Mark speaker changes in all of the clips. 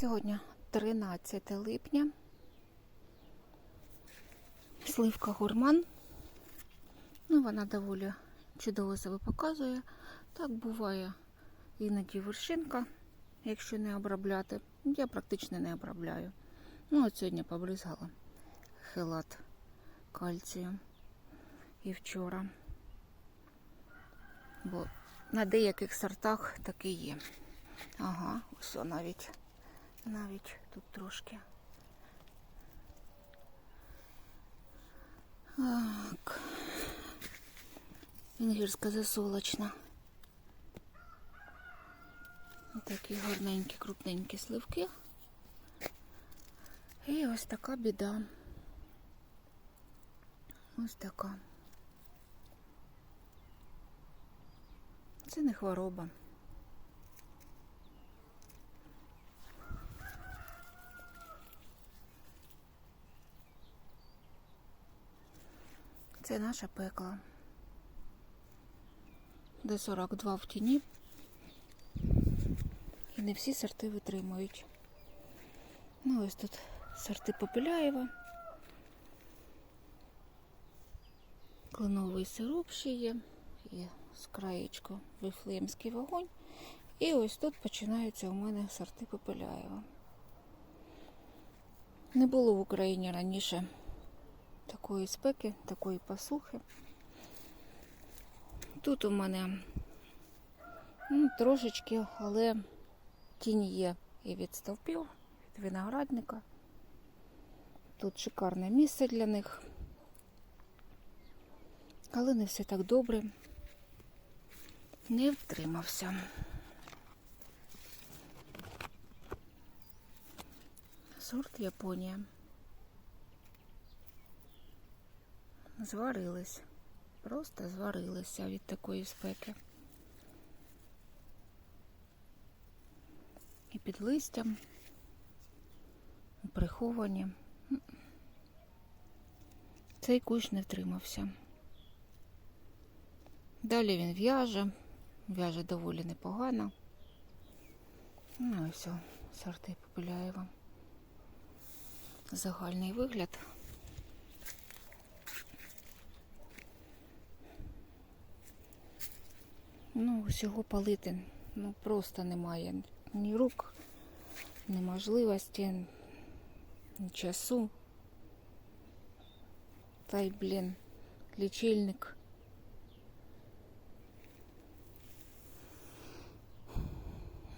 Speaker 1: Сьогодні 13 липня. Сливка гурман. Ну, вона доволі чудово себе показує. Так буває іноді вершинка, якщо не обробляти. Я практично не обробляю. Ну, от сьогодні побризгала хелат кальцію і вчора. Бо на деяких сортах таки є. Ага, все навіть. Навіть тут трошки. Так. Венгерська засолочна. Такі гарненькі, крупненькі сливки. І ось така біда. Ось така. Це не хвороба. Це наша пекла. Де 42 в тіні. І не всі сорти витримують. Ну, ось тут сорти Попеляєва. Кленовий сироп ще є. І з краєчку вифлеємський вогонь. І ось тут починаються у мене сорти Попеляєва. Не було в Україні раніше такої спеки, такої посухи. Тут у мене ну, трошечки, але тінь є і від стовпів, від виноградника. Тут шикарне місце для них. Але не все так добре. Не втримався. Сорт Японія. Зварились. Просто зварилися від такої спеки. І під листям, приховані. Цей кущ не втримався. Далі він в'яже, в'яже доволі непогано. Ну і все, сорти Попеляєва. Загальний вигляд. Ну, всього палити ну, просто немає. Ні рук, ні можливості, ні часу. Та й, блін, лічильник.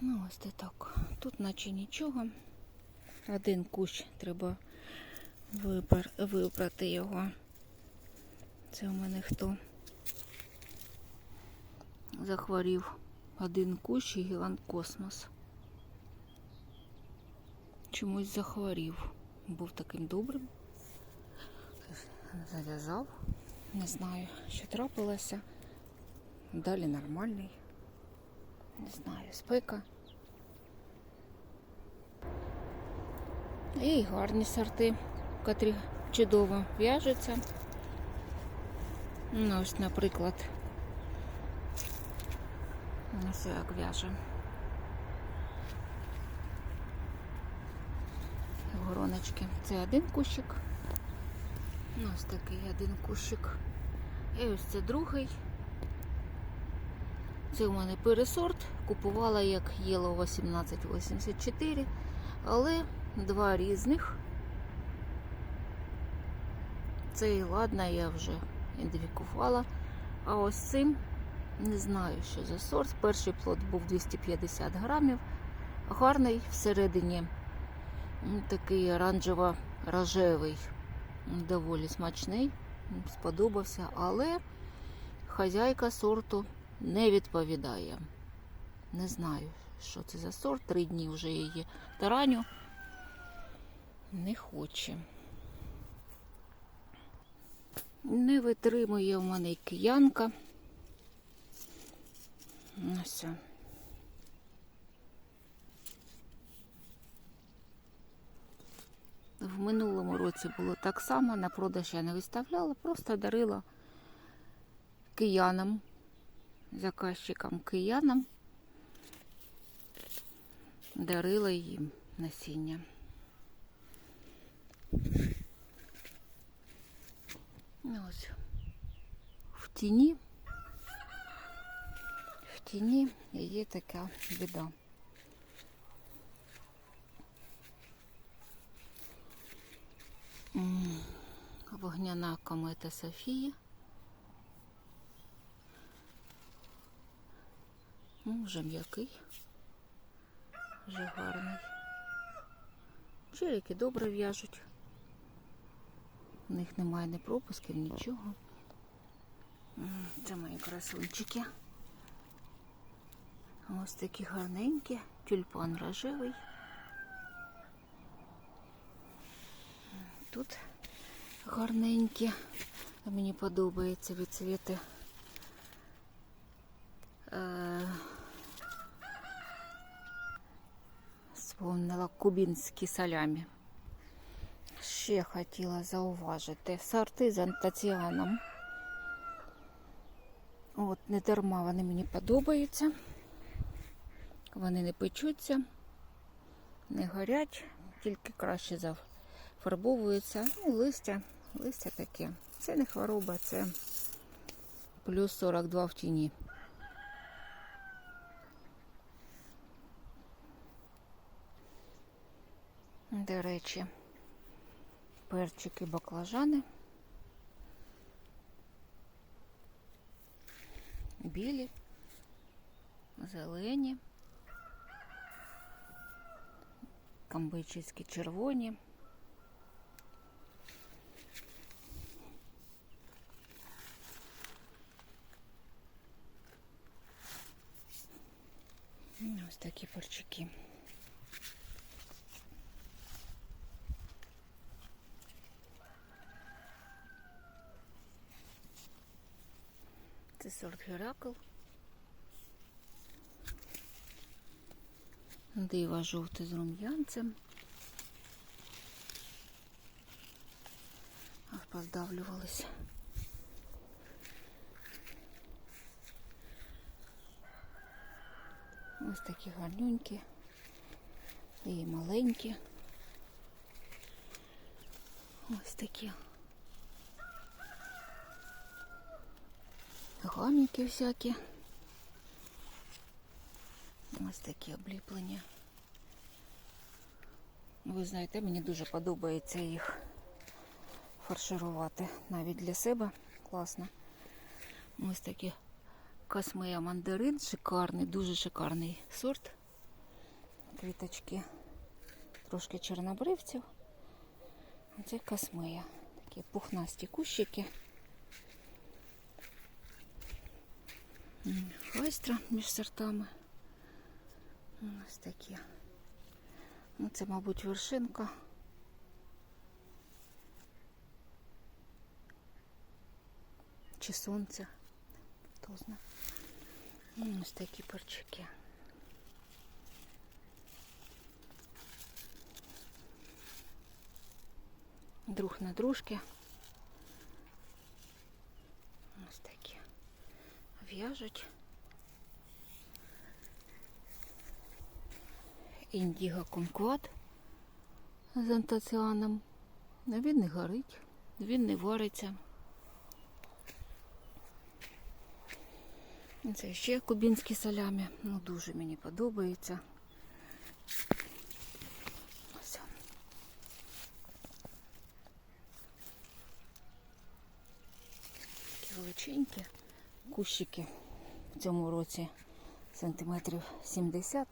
Speaker 1: Ну, ось це так. Тут наче нічого. Один кущ треба вибрати, його. Це у мене хто? Захворів один кущ і Гілан Космос. Чомусь захворів. Був таким добрим. Зав'язав. Не знаю, що трапилося. Далі нормальний. Не знаю, спека. І гарні сорти, котрі чудово в'яжуться. Ну, ось, наприклад, Ось як в'яже. Гороночки. Це один кущик. Ну, Ось такий один кущик. І ось це другий. Це у мене пересорт. Купувала як Yellow 1884, але два різних. Цей, ладно, я вже ідентифікувала. А ось цим не знаю, що за сорт. Перший плод був 250 грамів. Гарний всередині такий оранжево-рожевий, доволі смачний, сподобався, але хазяйка сорту не відповідає. Не знаю, що це за сорт. Три дні вже її тараню. Не хоче. Не витримує в мене киянка. Ось. В минулому році було так само, на продаж я не виставляла, просто дарила киянам, заказчикам киянам, дарила їм насіння. Ну, Ось в тіні. Тіні є така біда. Вогняна комета Софія. Ну, вже м'який. Вже гарний. Черіки добре в'яжуть. У них немає ні пропусків, нічого. Це мої красунчики. Ось такі гарненькі. Тюльпан рожевий. Тут гарненькі. Мені подобаються відцвіти. Е, Вспомнила кубінські салямі. Ще хотіла зауважити сорти з антоціаном. От, не дарма вони мені подобаються. Вони не печуться, не горять, тільки краще зафарбовуються. Ну, листя, листя таке. Це не хвороба, це плюс 42 в тіні. До речі, перчики баклажани. Білі, зелені, камбичівські червоні. Ось такі перчики. Це сорт Геракл. Дива жовте з рум'янцем. Аж поздавлювалися. Ось такі гарнюнькі і маленькі. Ось такі. Гаміки всякі. Ось такі обліплення. Ви знаєте, мені дуже подобається їх фарширувати навіть для себе. Класно. Ось такі космея мандарин, шикарний, дуже шикарний сорт. Квіточки, трошки чорнобривців. Це космея. Такі пухнасті кущики. Хайстра між сортами. Ось такі. Ну, це, мабуть, вершинка. Чи сонце. Хто знає. Ось такі перчики. Друг на дружки. Ось такі. В'яжуть. Індіго кумкват з антоціаном. Він не горить, він не вариться. Це ще кубінські салямі. Ну, дуже мені подобається. Ось. Такі величенькі кущики в цьому році сантиметрів 70.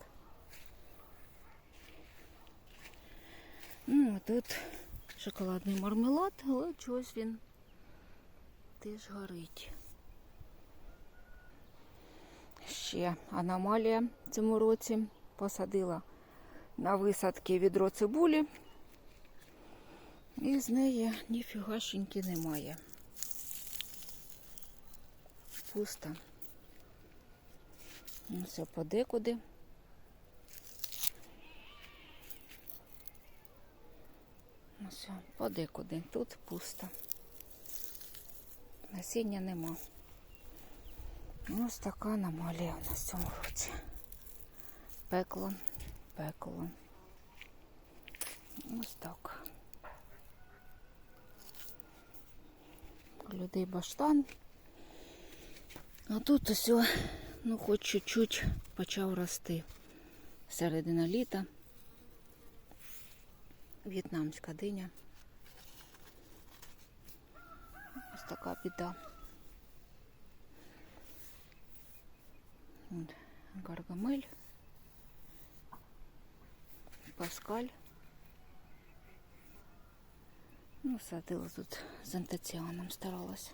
Speaker 1: Ну, а тут шоколадний мармелад, але чогось він теж горить. Ще аномалія в цьому році посадила на висадки відро цибулі. І з неї ніфігашеньки немає. Пусто. Ну, все подекуди. Ну все, подекуди. Тут пусто. Насіння нема. Ось така аномалія у нас в цьому році. Пекло, пекло. Ось так. Людей баштан. А тут усе, ну хоч чуть-чуть почав рости. Середина літа. В'єтнамська диня. Ось така біда. Гаргамель. Паскаль. Ну, садила тут з антоціаном старалася.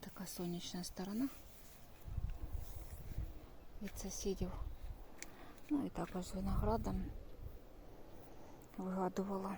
Speaker 1: Така сонячна сторона від сусідів. Ну і також виноградом вигадувала.